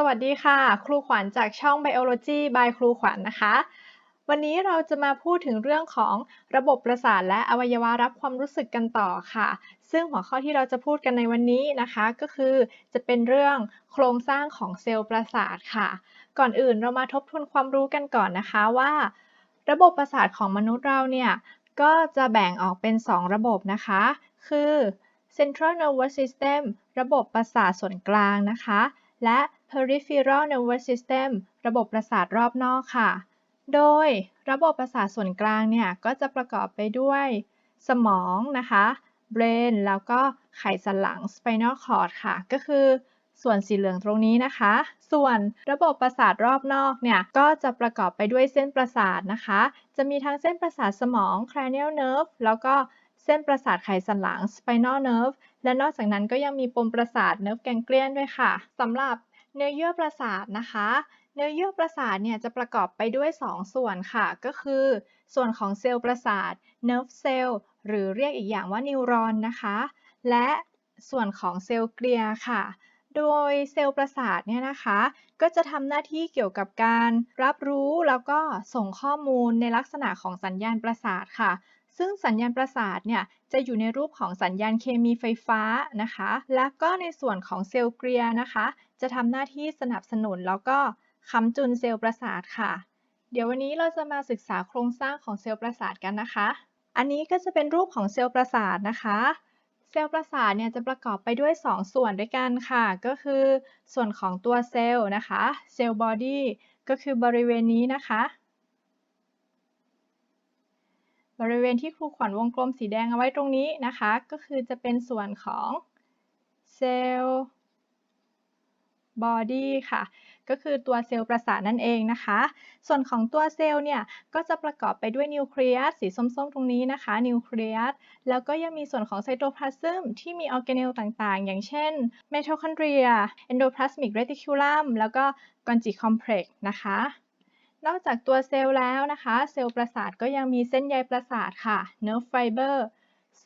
สวัสดีค่ะ ครูขวัญจากช่อง Biology by ครูขวัญนะคะ วันนี้เราจะมาพูดถึงเรื่องของระบบประสาทและอวัยวะรับความรู้สึกกันต่อค่ะ ซึ่งหัวข้อที่เราจะพูดกันในวันนี้นะคะ ก็คือจะเป็นเรื่องโครงสร้างของเซลล์ประสาทค่ะ ก่อนอื่นเรามาทบทวนความรู้กันก่อนนะคะว่า ระบบประสาทของมนุษย์เราเนี่ยก็จะแบ่งออกเป็น 2 ระบบนะคะ คือ Central Nervous System ระบบประสาทส่วนกลางนะคะ และ Peripheral Nervous System ระบบประสาทรอบนอกค่ะ โดยระบบประสาทส่วนกลางเนี่ย ก็จะประกอบไปด้วย สมองนะคะ brain แล้วก็ไขสันหลัง spinal cord ค่ะ ก็คือส่วนสีเหลืองตรงนี้นะคะ ส่วนระบบประสาทรอบนอกเนี่ย ก็จะประกอบไปด้วยเส้นประสาทนะคะ จะมีทั้งเส้นประสาทสมอง cranial nerve แล้วก็ เส้นประสาทไขสันหลัง spinal nerve และนอกจากนั้นก็ยังมีปมประสาท nerve ganglion ด้วยค่ะสำหรับเนื้อเยื่อประสาทนะคะ เนื้อเยื่อประสาทเนี่ยจะประกอบไปด้วย 2 ส่วนค่ะ ก็คือ ส่วนของเซลล์ประสาท nerve cell หรือเรียกอีกอย่างว่านิวรอนนะคะ และส่วนของเซลล์เกลียค่ะ โดยเซลล์ประสาทเนี่ยนะคะ ก็จะทำหน้าที่เกี่ยวกับการรับรู้แล้วก็ส่งข้อมูลในลักษณะของสัญญาณประสาทค่ะ ซึ่งสัญญาณประสาทเนี่ยจะอยู่ในรูปของสัญญาณเคมีไฟฟ้านะคะ และก็ในส่วนของเซลล์เกลียนะคะ จะทำหน้าที่สนับสนุนแล้วก็ค้ำจุนเซลล์ประสาทค่ะ เดี๋ยววันนี้เราจะมาศึกษาโครงสร้างของเซลล์ประสาทกันนะคะ อันนี้ก็จะเป็นรูปของเซลล์ประสาทนะคะเซลล์ประสาทเนี่ยจะประกอบไปด้วย 2 ส่วนด้วยกันค่ะ ก็คือส่วนของตัวเซลล์นะคะ เซลล์บอดี้ก็คือบริเวณนี้นะคะ บริเวณที่ครูขวัญวงกลมสีแดงเอาไว้ตรงนี้นะคะ ก็คือจะเป็นส่วนของเซลล์บอดี้ค่ะ ก็คือตัวเซลล์ประสาทนั่นเองนะคะ ส่วนของตัวเซลล์เนี่ยก็จะประกอบไปด้วยนิวเคลียสสีส้มๆ ตรงนี้นะคะ นิวเคลียส แล้วก็ยังมีส่วนของไซโตพลาซึมที่มีออร์แกเนลต่างๆ อย่างเช่นไมโทคอนเดรียเอนโดพลาสมิกเรติคูลัมแล้วก็กอนจิคอมเพล็กซ์นะคะ นอกจากตัวเซลล์แล้วนะคะ เซลล์ประสาทก็ยังมีเส้นใยประสาทค่ะ nerve fiber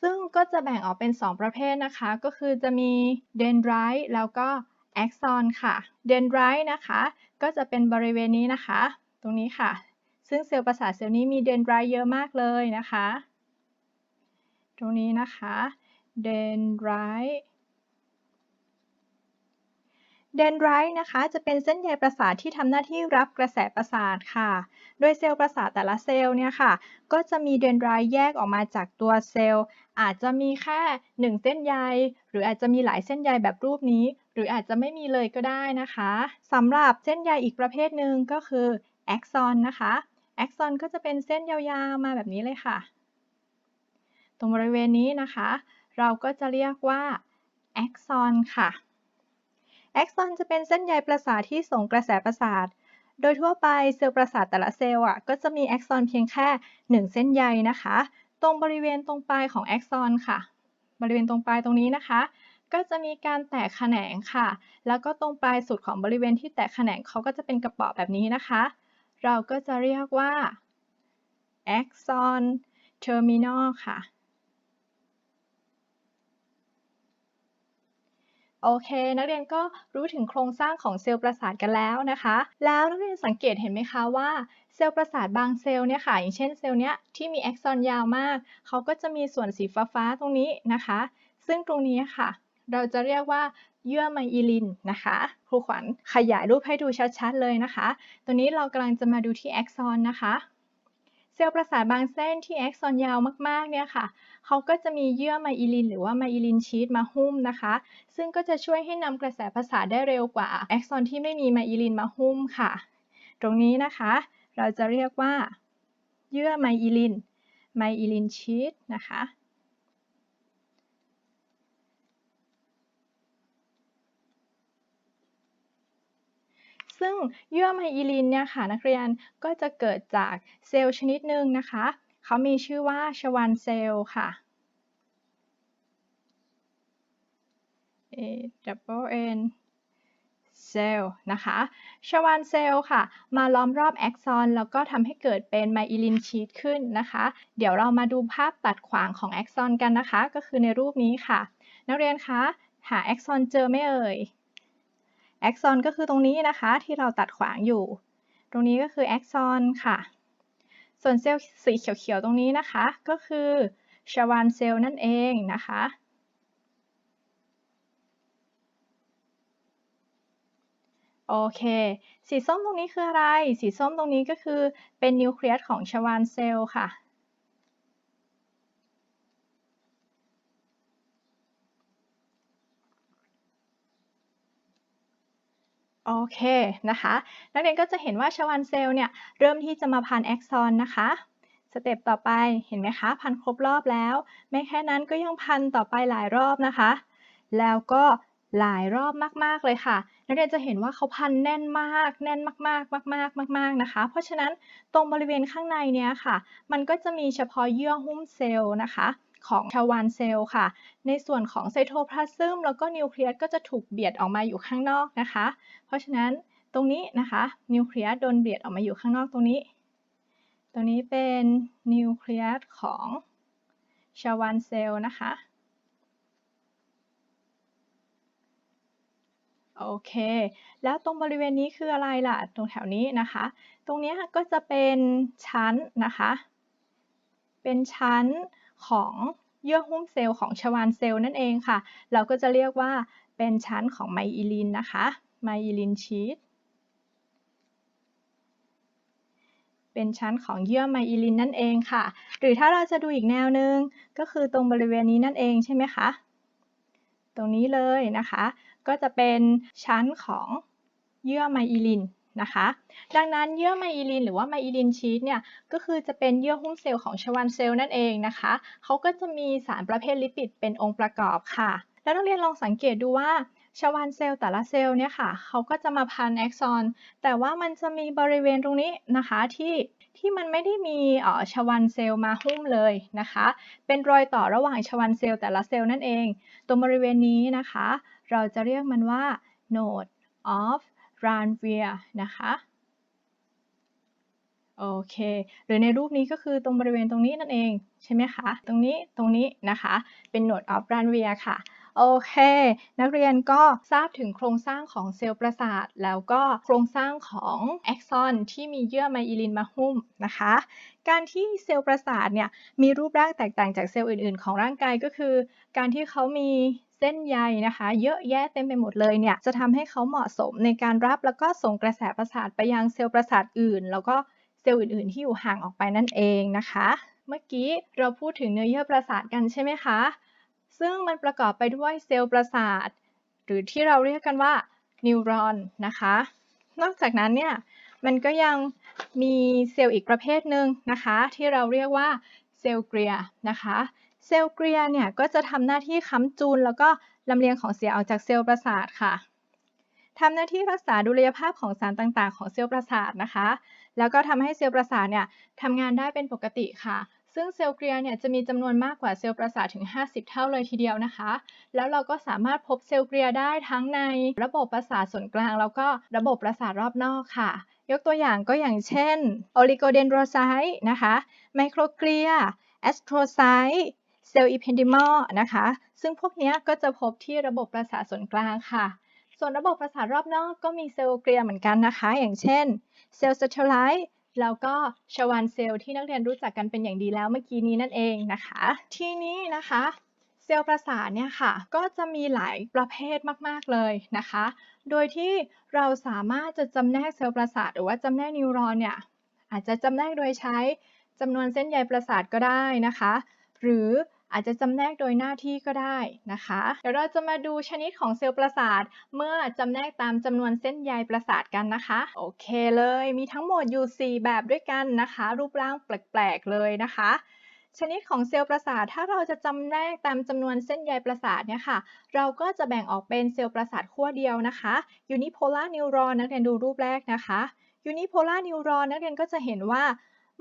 ซึ่งก็จะแบ่งออกเป็น 2 ประเภทนะคะ ก็คือจะมีเดนไดรต์แล้วก็แอ็กซอนค่ะเดนไดรต์นะคะ ก็จะเป็นบริเวณนี้นะคะ ตรงนี้ค่ะ ซึ่งเซลล์ประสาทเซลล์นี้มีเดนไดรต์เยอะมากเลยนะคะ ตรงนี้นะคะเดนไดรต์ เดนไดรต์นะคะ จะเป็นเส้นใยประสาทที่ทำหน้าที่รับกระแสประสาทค่ะ โดยเซลล์ประสาทแต่ละเซลล์เนี่ยค่ะ ก็จะมีเดนไดรต์แยกออกมาจากตัวเซลล์ อาจจะมีแค่ 1 เส้นใย หรืออาจจะมีหลายเส้นใยแบบรูปนี้ หรืออาจจะไม่มีเลยก็ได้นะคะสำหรับเส้นใยอีกประเภทหนึ่งก็คือแอ็กซอนนะคะแอ็กซอนก็จะเป็นเส้นยาวๆมาแบบนี้เลยค่ะ ตรงบริเวณนี้นะคะ เราก็จะเรียกว่าแอ็กซอนค่ะ แอ็กซอนจะเป็นเส้นใยประสาทที่ส่งกระแสประสาท โดยทั่วไปเซลล์ประสาทแต่ละเซลล์อะก็จะมีแอ็กซอนเพียงแค่ 1 เส้นใยนะคะ ตรงบริเวณตรงปลายของแอ็กซอนค่ะ บริเวณตรงปลายตรงนี้นะคะ ก็จะมีการแตกแขนงค่ะ แล้วก็ตรงปลายสุดของบริเวณที่แตกแขนงเขาก็จะเป็นกระป๋อแบบนี้นะคะ เราก็จะเรียกว่า axon terminal ค่ะ โอเค นักเรียนก็รู้ถึงโครงสร้างของเซลล์ประสาทกันแล้วนะคะ แล้วนักเรียนสังเกตเห็นไหมคะว่าเซลล์ประสาทบางเซลล์เนี่ยค่ะ อย่างเช่นเซลล์เนี้ยที่มีแอ็กซอนยาวมาก เขาก็จะมีส่วนสีฟ้าๆตรงนี้นะคะ ซึ่งตรงนี้ค่ะ เราจะเรียกว่าเยื่อไมอิลินนะคะ ครูขวัญขยายรูปให้ดูชัดๆเลยนะคะ ตัวนี้เรากำลังจะมาดูที่แอ็กซอนนะคะ เซลล์ประสาทบางเส้นที่แอ็กซอนยาวมากๆเนี่ยค่ะเขาก็จะมีเยื่อไมอิลินหรือว่าไมอิลินชีทมาหุ้มนะคะ ซึ่งก็จะช่วยให้นำกระแสประสาทได้เร็วกว่าแอ็กซอนที่ไม่มีไมอิลินมาหุ้มค่ะ ตรงนี้นะคะ เราจะเรียกว่า เยื่อไมอิลินไมอิลินชีทนะคะ ซึ่งเยื่อไมอิลินเนี่ยค่ะนักเรียนก็จะเกิดจากเซลล์ชนิดหนึ่งนะคะ เขามีชื่อว่าชวันเซลล์ค่ะ A double N เซลล์นะคะชวานเซลล์ค่ะ มาล้อมรอบแอ็กซอนแล้วก็ทำให้เกิดเป็นไมอิลินชีทขึ้นนะคะ เดี๋ยวเรามาดูภาพตัดขวางของแอ็กซอนกันนะคะ ก็คือในรูปนี้ค่ะ นักเรียนคะ หาแอ็กซอนเจอไหมเอ่ย แอ็กซอนก็คือตรงนี้นะคะที่เราตัดขวางอยู่ ตรงนี้ก็คือแอ็กซอนค่ะ ส่วนเซลล์สีเขียวๆตรงนี้นะคะ ก็คือชวานเซลล์นั่นเองนะคะโอเค สีส้มตรงนี้คืออะไร สีส้มตรงนี้ก็คือเป็นนิวเคลียสของชวานเซลล์ค่ะ โอเคนะคะ นักเรียนก็จะเห็นว่าชวานเซลล์เนี่ยเริ่มที่จะมาพันแอ็กซอนนะคะสเต็ปต่อไปเห็นไหมคะ พันครบรอบแล้ว ไม่แค่นั้นก็ยังพันต่อไปหลายรอบนะคะ แล้วก็หลายรอบมากๆเลยค่ะ นักเรียนจะเห็นว่าเขาพันแน่นมาก แน่นมากๆมากๆมาก ๆนะคะ เพราะฉะนั้นตรงบริเวณข้างในเนี้ยค่ะ มันก็จะมีเฉพาะเยื่อหุ้มเซลล์นะคะ ของชวานเซลล์ค่ะ ในส่วนของไซโทพลาซึมแล้วก็นิวเคลียสก็จะถูกเบียดออกมาอยู่ข้างนอกนะคะ เพราะฉะนั้นตรงนี้นะคะนิวเคลียสโดนเบียดออกมาอยู่ข้างนอกตรงนี้ ตรงนี้เป็นนิวเคลียสของชาวานเซลล์นะคะ โอเค แล้วตรงบริเวณนี้คืออะไรล่ะ ตรงแถวนี้นะคะ ตรงนี้ก็จะเป็นชั้นนะคะ เป็นชั้น ของเยื่อหุ้มเซลล์ของชวานเซลล์นั่นเองค่ะ เราก็จะเรียกว่าเป็นชั้นของไมอิลินนะคะไมอิลินชีทเป็นชั้นของเยื่อไมอิลินนั่นเองค่ะ หรือถ้าเราจะดูอีกแนวหนึ่งก็คือตรงบริเวณนี้นั่นเองใช่ไหมคะ ตรงนี้เลยนะคะ ก็จะเป็นชั้นของเยื่อไมอิลิน นะคะ ดังนั้นเยื่อไมอิลินหรือว่าไมอิลินชีทเนี่ยก็คือจะเป็นเยื่อหุ้มเซลล์ของชวานเซลล์นั่นเองนะคะเขาก็จะมีสารประเภทลิปิดเป็นองค์ประกอบค่ะ แล้วนักเรียนลองสังเกตดูว่าชวานเซลล์แต่ละเซลล์เนี่ยค่ะเขาก็จะมาพันแอ็กซอน แต่ว่ามันจะมีบริเวณตรงนี้นะคะที่ที่มันไม่ได้มีออชวานเซลล์มาหุ้มเลยนะคะ เป็นรอยต่อระหว่างชวานเซลล์แต่ละเซลล์นั่นเอง ตรงบริเวณนี้นะคะ เราจะเรียกมันว่า node of Ranvier นะคะโอเค หรือในรูปนี้ก็คือตรงบริเวณตรงนี้นั่นเองใช่ไหมคะ ตรงนี้ตรงนี้นะคะ เป็น node of Ranvier ค่ะ โอเค นักเรียนก็ทราบถึงโครงสร้างของเซลล์ประสาท แล้วก็โครงสร้างของแอ็กซอนที่มีเยื่อไมอิลินมาหุ้มนะคะ การที่เซลล์ประสาทเนี่ยมีรูปร่างแตกต่างจากเซลล์อื่น ๆ ของร่างกายก็คือ การที่เขามี เส้นใยนะคะ เยอะแยะเต็มไปหมดเลยเนี่ยจะทำให้เขาเหมาะสมในการรับแล้วก็ส่งกระแสประสาทไปยังเซลล์ประสาทอื่น แล้วก็เซลล์อื่น ๆ ที่อยู่ห่างออกไปนั่นเองนะคะ เมื่อกี้เราพูดถึงเนื้อเยื่อประสาทกันใช่ไหมคะ ซึ่งมันประกอบไปด้วยเซลล์ประสาท หรือที่เราเรียกกันว่านิวรอนนะคะ นอกจากนั้นเนี่ยมันก็ยังมีเซลล์อีกประเภทหนึ่งนะคะ ที่เราเรียกว่าเซลล์เกลียนะคะ เซลล์เกลียเนี่ยก็จะทำหน้าที่ค้ำจูนแล้วก็ลำเลียงของเสียออกจากเซลล์ประสาทค่ะทำหน้าที่รักษาดุลยภาพของสารต่างๆ ของเซลล์ประสาทนะคะ แล้วก็ทำให้เซลล์ประสาทเนี่ยทำงานได้เป็นปกติค่ะ ซึ่งเซลล์เกลียเนี่ยจะมีจำนวนมากกว่าเซลล์ประสาทถึง 50 เท่าเลยทีเดียวนะคะ แล้วเราก็สามารถพบเซลล์เกลียได้ทั้งในระบบประสาทส่วนกลาง แล้วก็ระบบประสาทรอบนอกค่ะ ยกตัวอย่างก็อย่างเช่นโอลิโกเดนโดรไซต์นะคะ ไมโครเกลียแอสโทรไซต์ เซลล์อีเพนดิมอลนะคะ ซึ่งพวกนี้ก็จะพบที่ระบบประสาทส่วนกลางค่ะ ส่วนระบบประสาทรอบนอกก็มีเซลล์เกลียเหมือนกันนะคะ อย่างเช่นเซลล์สเตอไลท์แล้วก็ชวานเซลล์ที่นักเรียนรู้จักกันเป็นอย่างดีแล้วเมื่อกี้นี้นั่นเองนะคะ ทีนี้นะคะเซลล์ประสาทเนี่ยค่ะ ก็จะมีหลายประเภทมาก ๆ เลยนะคะ โดยที่เราสามารถจะจำแนกเซลล์ประสาทหรือว่าจำแนกนิวรอนเนี่ยอาจจะจำแนกโดยใช้จำนวนเส้นใยประสาทก็ได้นะคะ หรือ อาจจะจำแนกโดยหน้าที่ก็ได้นะคะ เดี๋ยวเราจะมาดูชนิดของเซลล์ประสาท เมื่อจำแนกตามจำนวนเส้นใยประสาทกันนะคะ โอเคเลย มีทั้งหมดอยู่ 4 แบบด้วยกันนะคะ รูปร่างแปลกๆเลยนะคะชนิดของเซลล์ประสาท ถ้าเราจะจำแนกตามจำนวนเส้นใยประสาทเนี่ยค่ะ เราก็จะแบ่งออกเป็นเซลล์ประสาทขั้วเดียวนะคะ unipolar neuron นักเรียนดูรูปแรกนะคะ unipolar neuron นักเรียนก็จะเห็นว่า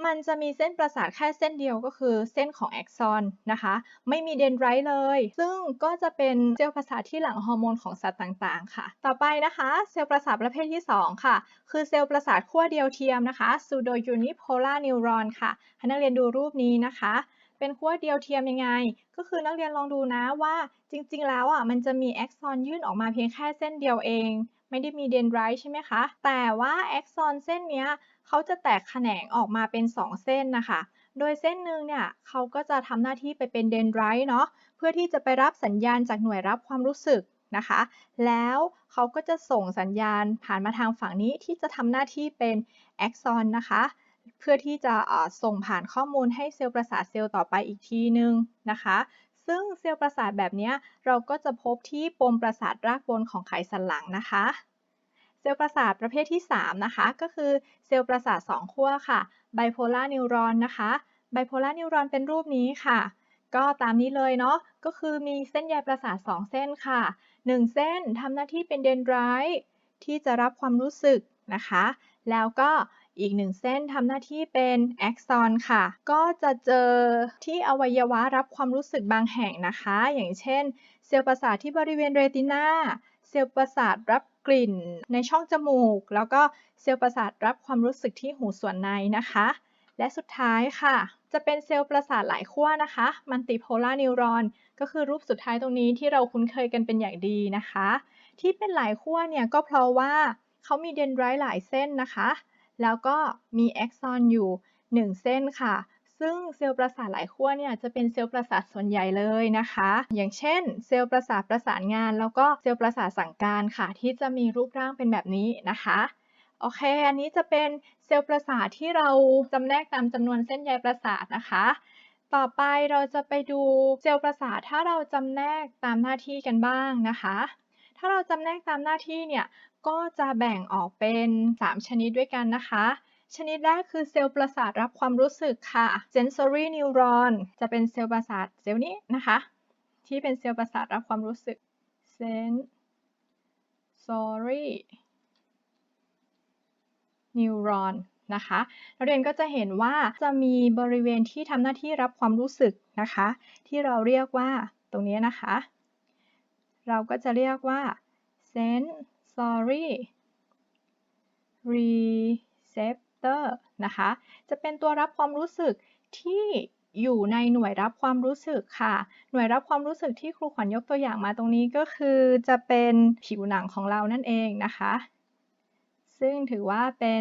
มันจะมีเส้นประสาทแค่เส้นเดียวก็คือเส้นของแอกซอนนะคะ ไม่มีเดนไรต์เลย ซึ่งก็จะเป็นเซลล์ประสาทที่หลั่งฮอร์โมนของสัตว์ต่างๆ ค่ะ ต่อไปนะคะ เซลล์ประสาทประเภทที่ 2 ค่ะ คือเซลล์ประสาทขั้วเดียวเทียมนะคะ pseudo unipolar neuron ค่ะให้นักเรียนดูรูปนี้นะคะ เป็นขั้วเดียวเทียมยังไง ก็คือนักเรียนลองดูนะว่าจริงๆ แล้วอะมันจะมีแอกซอนยื่นออกมาเพียงแค่เส้นเดียวเอง ไม่ได้มีเดนไรต์ใช่ไหมคะ แต่ว่าแอ็กซอนเส้นนี้เขาจะแตกแขนงออกมาเป็น 2 เส้นนะคะ โดยเส้นหนึ่งเนี่ยเขาก็จะทำหน้าที่ไปเป็นเดนไรต์เนาะ เพื่อที่จะไปรับสัญญาณจากหน่วยรับความรู้สึกนะคะ แล้วเขาก็จะส่งสัญญาณผ่านมาทางฝั่งนี้ที่จะทำหน้าที่เป็นแอ็กซอนนะคะ เพื่อที่จะส่งผ่านข้อมูลให้เซลล์ประสาทเซลล์ต่อไปอีกทีนึงนะคะ ซึ่งเซลล์ประสาทแบบนี้เราก็จะพบที่ปมประสาทรากบนของไขสันหลังนะคะ เซลล์ประสาทประเภทที่ 3 นะคะ ก็คือเซลล์ประสาท2ขั้วค่ะไบโพลาร์นิวรอนนะคะไบโพลาร์นิวรอนเป็นรูปนี้ค่ะ ก็ตามนี้เลยเนาะก็คือมีเส้นใยประสาท 2 เส้นค่ะ 1 เส้นทำหน้าที่เป็นเดนไรต์ที่จะรับความรู้สึกนะคะ แล้วก็ อีกหนึ่งเส้นทำหน้าที่เป็นแอ็กซอนค่ะ ก็จะเจอที่อวัยวะรับความรู้สึกบางแห่งนะคะ อย่างเช่น เซลล์ประสาทที่บริเวณเรตินาเซลล์ประสาทรับกลิ่นในช่องจมูก แล้วก็เซลล์ประสาทรับความรู้สึกที่หูส่วนในนะคะ และสุดท้ายค่ะ จะเป็นเซลล์ประสาทหลายขั้วนะคะ มัลติโพลาร์นิวรอน ก็คือรูปสุดท้ายตรงนี้ที่เราคุ้นเคยกันเป็นอย่างดีนะคะ ที่เป็นหลายขั้วเนี่ยก็เพราะว่าเขามีเดนไรต์หลายเส้นนะคะ แล้วก็มีแอ็กซอนอยู่ 1 เส้นค่ะ ซึ่งเซลล์ประสาทหลายขั้วเนี่ยจะเป็นเซลล์ประสาทส่วนใหญ่เลยนะคะ อย่างเช่น เซลล์ประสาทประสานงาน แล้วก็เซลล์ประสาทสั่งการค่ะ ที่จะมีรูปร่างเป็นแบบนี้นะคะโอเค อันนี้จะเป็นเซลล์ประสาทที่เราจำแนกตามจำนวนเส้นใยประสาทนะคะ ต่อไปเราจะไปดูเซลล์ประสาทถ้าเราจำแนกตามหน้าที่กันบ้างนะคะ ถ้าเราจำแนกตามหน้าที่เนี่ย ก็จะแบ่งออกเป็น 3 ชนิดด้วยกันนะคะ ชนิดแรกคือเซลล์ประสาทรับความรู้สึกค่ะ sensory neuron จะเป็นเซลล์ประสาทเซลล์นี้นะคะ ที่เป็นเซลล์ประสาทรับความรู้สึก sensory neuron นะคะนักเรียนก็จะเห็นว่าจะมีบริเวณที่ทำหน้าที่รับความรู้สึกนะคะ ที่เราเรียกว่าตรงนี้นะคะ เราก็จะเรียกว่า sense sorry receptor นะคะ จะเป็นตัวรับความรู้สึกที่อยู่ในหน่วยรับความรู้สึกค่ะ หน่วยรับความรู้สึกที่ครูขวัญยกตัวอย่างมาตรงนี้ก็คือจะเป็นผิวหนังของเรานั่นเองนะคะ ซึ่งถือว่าเป็น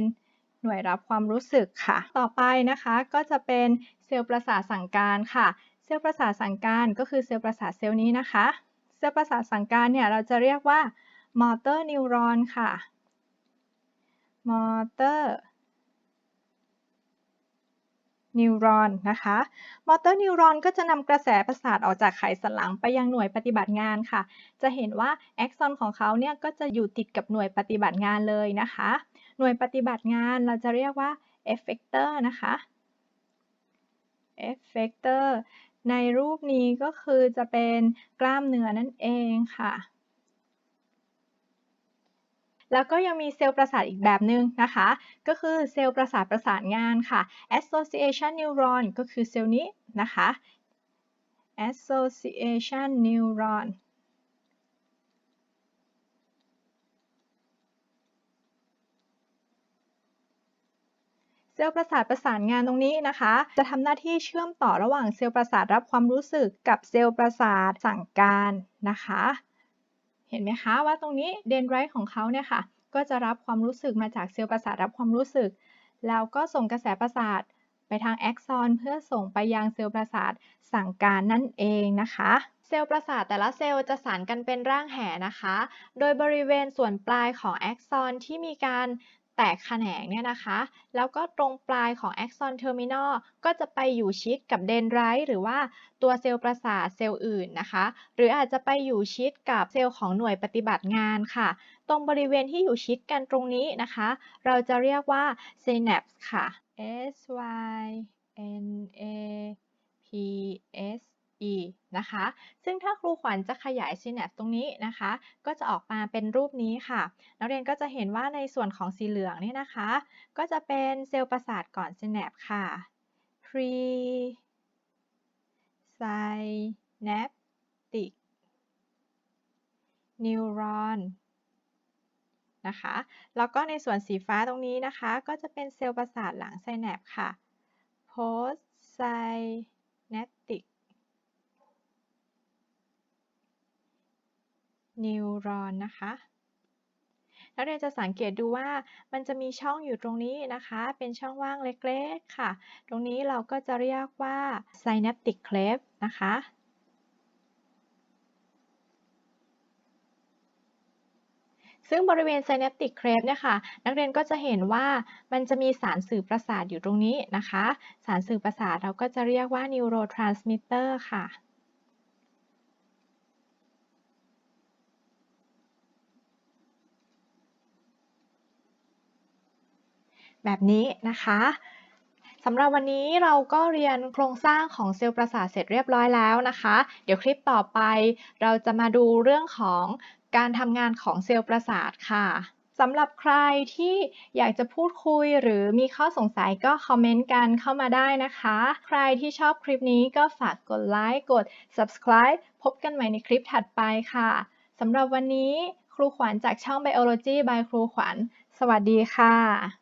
หน่วยรับความรู้สึกค่ะ ต่อไปนะคะก็จะเป็นเซลล์ประสาทสั่งการค่ะ เซลล์ประสาทสั่งการก็คือเซลล์ประสาทเซลล์นี้นะคะ เซลล์ประสาทสั่งการเนี่ยเราจะเรียกว่ามอเตอร์นิวรอนค่ะมอเตอร์นิวรอนนะคะ มอเตอร์นิวรอนก็จะนำกระแสประสาทออกจากไขสันหลังไปยังหน่วยปฏิบัติงานค่ะ จะเห็นว่าแอ็กซอนของเขาเนี่ยก็จะอยู่ติดกับหน่วยปฏิบัติงานเลยนะคะ หน่วยปฏิบัติงานเราจะเรียกว่าเอฟเฟกเตอร์นะคะเอฟเฟกเตอร์ ในรูปนี้ก็คือจะเป็นกล้ามเนื้อนั่นเองค่ะแล้วก็ยังมีเซลล์ประสาทอีกแบบหนึ่งนะคะ ก็คือเซลล์ประสาทประสานงานค่ะ association neuron ก็คือเซลล์นี้นะคะ association neuron ซลล์ประสาทประสานงานตรงนี้นะคะ จะทำหน้าที่เชื่อมต่อระหว่างเซลล์ประสาทรับความรู้สึกกับเซลล์ประสาทสั่งการนะคะ เห็นไหมคะว่าตรงนี้เดนไรท์ของเขาเนี่ยค่ะก็จะรับความรู้สึกมาจากเซลล์ประสาทรับความรู้สึก แล้วก็ส่งกระแสประสาทไปทางแอ็กซอนเพื่อส่งไปยังเซลล์ประสาทสั่งการนั่นเองนะคะ เซลล์ประสาทแต่ละเซลล์จะสานกันเป็นร่างแห่นะคะ โดยบริเวณส่วนปลายของแอ็กซอนที่มีการ ตกแขนงเนี่ยนะคะ แล้วก็ตรงปลายของแอ็กซอนเทอร์มินอลก็จะไปอยู่ชิดกับเดนไรต์หรือว่าตัวเซลล์ประสาทเซลล์อื่นนะคะ หรืออาจจะไปอยู่ชิดกับเซลล์ของหน่วยปฏิบัติงานค่ะ ตรงบริเวณที่อยู่ชิดกันตรงนี้นะคะ เราจะเรียกว่า synapse ค่ะ S Y N A P S E นะคะ ซึ่งถ้าครูขวัญจะขยาย synapse ตรงนี้นะคะ ก็จะออกมาเป็นรูปนี้ค่ะ นักเรียนก็จะเห็นว่าในส่วนของสีเหลืองนี่นะคะ ก็จะเป็นเซลล์ประสาทก่อน synapse ค่ะ pre synaptic neuron นะคะ แล้วก็ในส่วนสีฟ้าตรงนี้นะคะ ก็จะเป็นเซลล์ประสาทหลังไซแนปค่ะ post synaptic นิวรอนนะคะนักเรียนจะสังเกตดูว่ามันจะมีช่องอยู่ตรงนี้นะคะ เป็นช่องว่างเล็กๆค่ะ ตรงนี้เราก็จะเรียกว่า synaptic cleft นะคะ ซึ่งบริเวณ synaptic cleft เนี่ยค่ะ นักเรียนก็จะเห็นว่ามันจะมีสารสื่อประสาทอยู่ตรงนี้นะคะ สารสื่อประสาทเราก็จะเรียกว่า neurotransmitter ค่ะ แบบนี้นะคะสำหรับวันนี้เราก็เรียนโครงสร้างของเซลล์ประสาทเสร็จเรียบร้อยแล้วนะคะ เดี๋ยวคลิปต่อไป เราจะมาดูเรื่องของการทำงานของเซลล์ประสาทค่ะสำหรับใครที่อยากจะพูดคุยหรือมีข้อสงสัยก็คอมเมนต์กันเข้ามาได้นะคะ ใครที่ชอบคลิปนี้ก็ฝากกดไลค์กด subscribe พบกันใหม่ในคลิปถัดไปค่ะสำหรับวันนี้ครูขวัญจากช่อง Biology by ครูขวัญ สวัสดีค่ะ